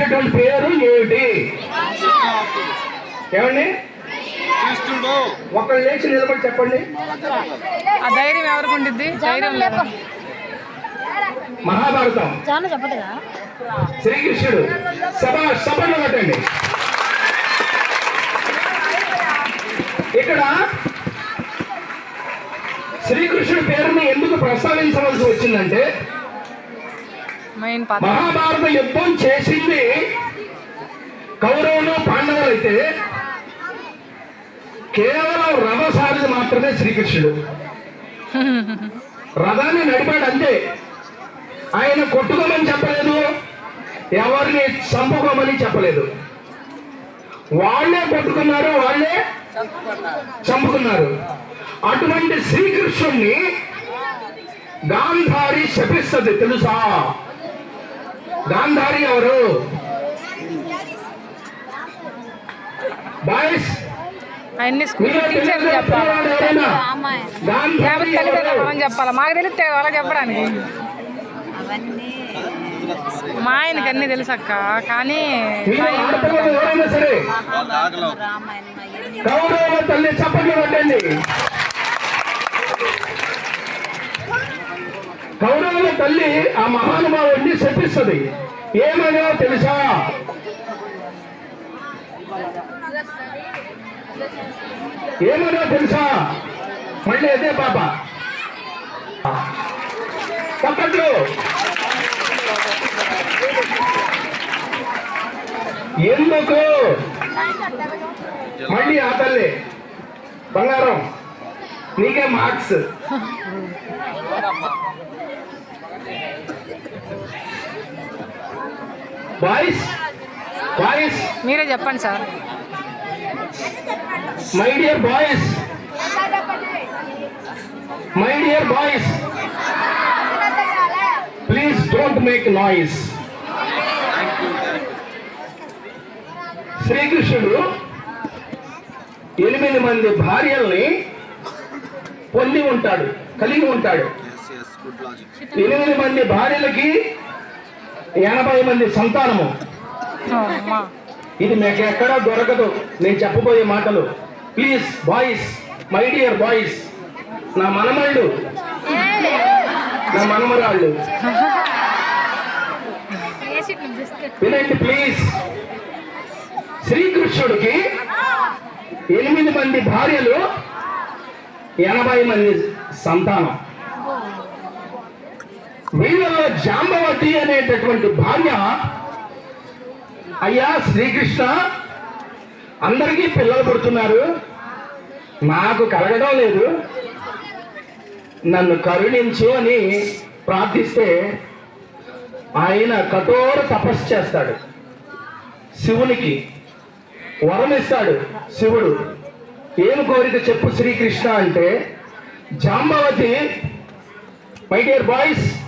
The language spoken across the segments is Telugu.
పెట్టినటువంటి పేరు ఏమిటి? ఏమండి? ఒకళ్ళు లేచి నిలబడి చెప్పండి. ఆ ధైర్యం ఎవరికి ఉండిద్ది? ధైర్యం లేదు మహాభారతం. చాలా చెప్పదుగా శ్రీకృష్ణుడు. సభ సభను కట్టండి ఇక్కడ శ్రీకృష్ణుడి పేరుని ఎందుకు ప్రస్తావించవలసి వచ్చిందంటే మహాభారత యుద్ధం చేసింది కౌరవులు పాండవులు అయితే కేవలం రథసారిది మాత్రమే శ్రీకృష్ణుడు. రథాన్ని నడిపాడు అంతే. ఆయన కొట్టుకోమని చెప్పలేదు ఎవరిని చంపుకోమని చెప్పలేదు. వాళ్ళే కొట్టుకున్నారు వాళ్ళే చంపుకున్నారు. అటువంటి శ్రీకృష్ణుణ్ణి గాంధారి శపిస్తుంది తెలుసా? గాంధారి ఎవరు బాయ్స్ అన్ని స్కూల్ టీచర్లు చెప్పాలి? లేకపోతే తల్లిదండ్రులు మనం చెప్పాలి? మాకు తెలిస్తే వాళ్ళకి చెప్పడానికి. అవన్నీ మా ఆయనకి అన్ని తెలుసు అక్క. కానీ రామాయణం తల్లి చప్పట్లు కొట్టండి కౌరవుల తల్లి ఆ మహానుభావుడిని శపిస్తుంది. ఏమైనా తెలుసా? ఏమైనా తెలుసా? మళ్ళీ అదే పాప. తప్పట్లు ఎందుకు? మళ్ళీ ఆ తల్లి. బంగారం. నీకే మార్క్స్. బాయ్స్ బాయ్స్ మీరే చెప్పండి sir. My dear boys my dear boys please don't make noise శ్రీకృష్ణుడు ఎనిమిది మంది భార్యల్ని పొంది ఉంటాడు కలిగి ఉంటాడు. ఎనిమిది మంది భార్యలకి ఎనభై మంది సంతానము. ఇది మీకు ఎక్కడా దొరకదు. నేను చెప్పబోయే మాటలు. Please boys my dear boys నా మనమళ్ళు. నా మనమరాళ్ళు. వినండి ప్లీజ్ శ్రీకృష్ణుడికి ఎనిమిది మంది భార్యలు ఎనభై మంది సంతానం. వీళ్ళలో జాంబవతి అనేటటువంటి భార్య అయ్యా శ్రీకృష్ణ అందరికీ పిల్లలు పుడుతున్నారు. నాకు కలగడం లేదు. నన్ను కరుణించు అని ప్రార్థిస్తే ఆయన కఠోర తపస్సు చేస్తాడు. శివునికి వరం ఇస్తాడు శివుడు. ఏం కోరిక చెప్పు శ్రీకృష్ణ అంటే Jambavati my dear boys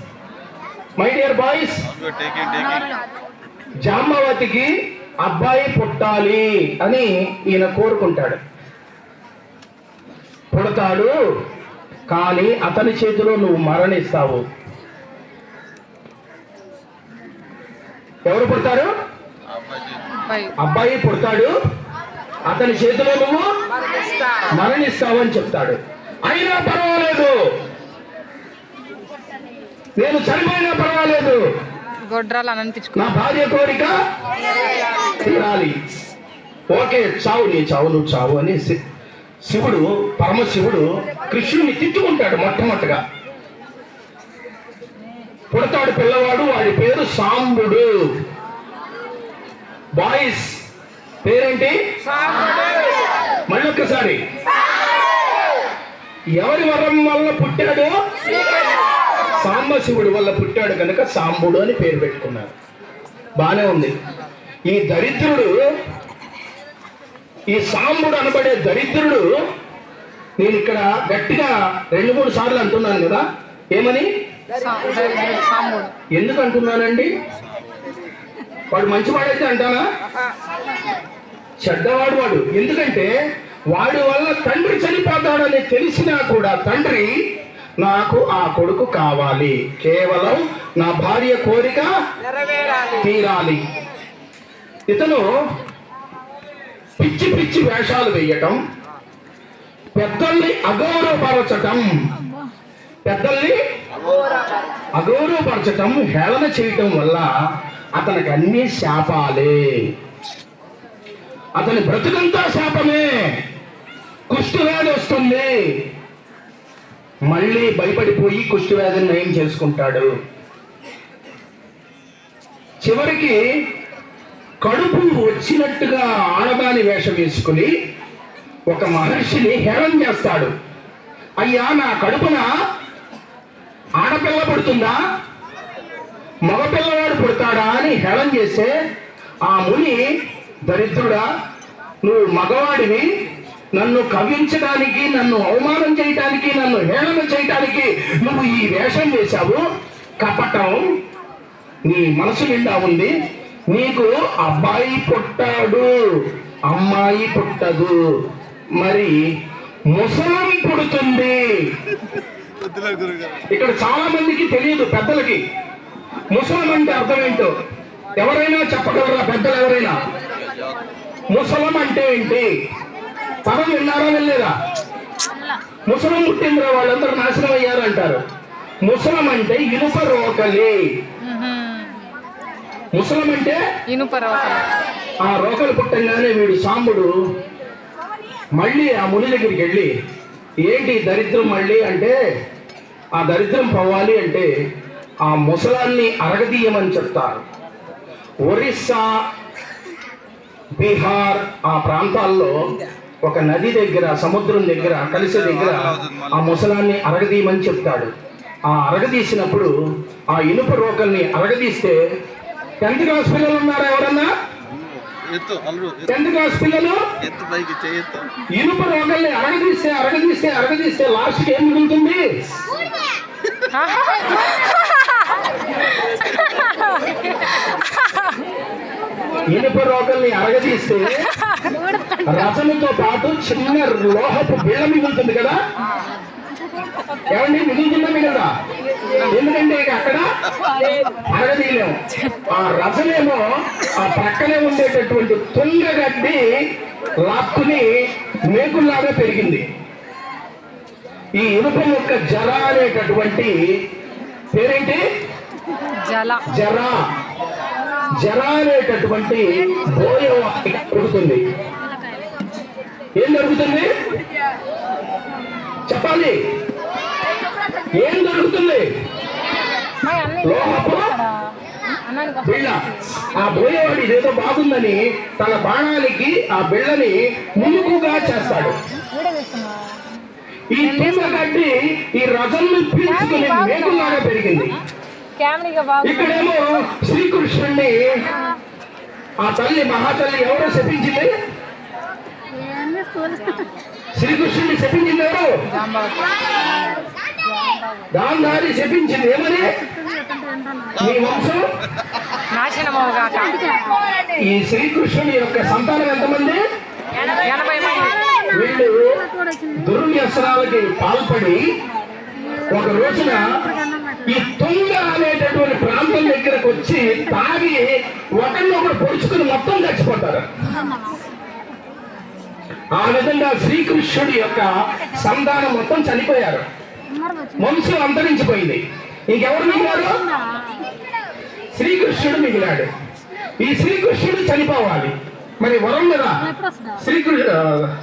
my dear boys జాంబవతికి అబ్బాయి పుట్టాలి అని ఈయన కోరుకుంటాడు. పుడతాడు కానీ అతని చేతిలో నువ్వు మరణిస్తావు. ఎవరు పుడతారు? అబ్బాయి. అబ్బాయి పుడతాడు అతని చేతిలో నువ్వు మరణిస్తావు. అని చెప్తాడు. అయినా పర్వాలేదు. నేను చనిపోయినా పర్వాలేదు. గొడ్రాలు అని అనిపించుకో. నా భార్య కోరిక తీరాలి. ఓకే చావు నీ చావు నువ్వు చావు అని శివుడు పరమశివుడు కృష్ణుని తిట్టుకుంటాడు మొట్టమొదటిగా. పుడతాడు పిల్లవాడు వాడి పేరు సాంబుడు. బాయ్స్ పేరేంటి? మళ్ళొక్కసారి. ఎవరి వరం వల్ల పుట్టాడు? సాంబశివుడి వల్ల పుట్టాడు కనుక సాంబుడు అని పేరు పెట్టుకున్నారు. బాగానే ఉంది. ఈ దరిద్రుడు ఈ సాంబుడు అనబడే దరిద్రుడు నేను ఇక్కడ గట్టిగా రెండు మూడు సార్లు అంటున్నాను కదా ఏమని? ఎందుకు అంటున్నానండి? వాడు మంచివాడైతే అంటానా? చెడ్డవాడు వాడు. ఎందుకంటే వాడి వల్ల తండ్రి చనిపోతాడని తెలిసినా కూడా తండ్రి నాకు ఆ కొడుకు కావాలి. కేవలం నా భార్య కోరిక తీరాలి. ఇతను పిచ్చి పిచ్చి వేషాలు వేయటం పెద్దల్ని అగౌరవపరచటం పెద్దల్ని అగౌరవపరచటం హేళన చేయటం వల్ల అతనికి అన్ని శాపాలే. అతని బ్రతుకంతా శాపమే. కుష్ఠవ్యాధి వస్తుంది. మళ్ళీ భయపడిపోయి కుష్ఠవ్యాధిని నయం చేసుకుంటాడు. చివరికి కడుపు వచ్చినట్టుగా ఆడదాని వేషం వేసుకుని ఒక మహర్షిని హేళన చేస్తాడు. అయ్యా నా కడుపున ఆడపిల్ల పుడుతుందా? మగపిల్లవాడు పుడతాడా అని హేళన చేస్తే ఆ ముని దరిద్రుడా నువ్వు మగవాడివి నన్ను కవించడానికి నన్ను అవమానం చేయటానికి నన్ను హేళన చేయటానికి నువ్వు ఈ వేషం వేశావు. కపటం నీ మనసు నిండా ఉంది. నీకు అబ్బాయి పుట్టాడు అమ్మాయి పుట్టదు. మరి ముసలం పుడుతుంది. ఇక్కడ చాలా మందికి తెలియదు పెద్దలకి. ముసలం అంటే అర్థం ఏంటో? ఎవరైనా చెప్పగలరా పెద్దలు ఎవరైనా? ముసలం అంటే ఏంటి? పదం విన్నారా వెళ్ళలేదా ముసలం పుట్టిందిరా వాళ్ళందరూ నాశనం అయ్యారు అంటారు. ముసలం అంటే ఇనుప రోకలి. ముసలం అంటే? ఇనుప రోకలు. ఆ రోకలు పుట్టంగానే వీడు సాంబుడు. మళ్ళీ ఆ ముని దగ్గరికి వెళ్ళి ఏంటి దరిద్రం మళ్ళీ? అంటే ఆ దరిద్రం పోవాలి అంటే ఆ ముసలాన్ని అరగదీయమని చెప్తారు. ఒరిస్సా బీహార్ ఆ ప్రాంతాల్లో ఒక నది దగ్గర సముద్రం దగ్గర కలిసే దగ్గర ఆ ముసలాన్ని అరగదీయమని చెప్తాడు. ఆ అరగదీసినప్పుడు ఆ ఇనుప రోకల్ని అరగదీస్తే టెన్త్ క్లాస్ పిల్లలు ఉన్నారా ఎవరన్నా? టెన్త్ క్లాస్ పిల్లలు? ఎత్తు పైకి చేయెత్తు ఇనుప రోగల్ని అరగదీస్తే అరగదీస్తే అరగదీస్తే లాస్ట్ ఏం మిగులుతుంది? ఇనుప రోగల్ని అరగదీస్తే రసముతో పాటు చిన్న లోహపు బిళ్ళ మిగులుతుంది కదా? ఏమండి? మిగులుతుందా మిగలదా ఎందుకంటే అక్కడ? అరగదీయలేము ఆ రసమేమో ఆ ప్రక్కనే ఉండేటటువంటి తుంగగడ్డి లాక్కుని మేకుల్లాగా పెరిగింది. ఈ ఇనుప యొక్క జర అనేటటువంటి పేరేంటి? జల. జర. జర అనేటటువంటి బోయ పుడుతుంది ఏం జరుగుతుంది? చెప్పాలి. ఏం జరుగుతుంది? బిళ్ళ ఆ బోయేవాడు ఇదేదో బాగుందని తన బాణానికి ఆ బిళ్ళని మునుకుగా చేస్తాడు. ఈ తుంగగడ్డి ఈ రజల్ని పీల్చుకుని మేకులాగా పెరిగింది. ఇక్కడేమో శ్రీకృష్ణుణ్ణి ఆ తల్లి మహాతల్లి ఎవరో శపించింది? శ్రీకృష్ణుడిని శపించింది ఎవరు గాంధారి శపించింది ఏమని? మీ వంశం? నాశనమవుగాక. ఈ శ్రీకృష్ణుడి యొక్క సంతానం ఎంతమంది? ఎనభై వీళ్ళు దుర్వ్యసనాలకి పాల్పడి ఒక రోజున ఈ తుంగ అనేటటువంటి ప్రాంతం దగ్గరకు వచ్చి తాగి ఒకరినొకరు పొడుచుకుని మొత్తం చచ్చిపోతారు. ఆ విధంగా శ్రీకృష్ణుడి యొక్క సంతానం మొత్తం చనిపోయారు. వంశం అంతరించిపోయింది. ఇంకెవరు మిగిలారు? శ్రీకృష్ణుడు మిగిలాడు. ఈ శ్రీకృష్ణుడు చనిపోవాలి. మరి వరం కదా? శ్రీకృష్ణ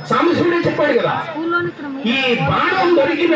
సాంబశివుడే చెప్పాడు కదా ఈ బాణం దొరికిన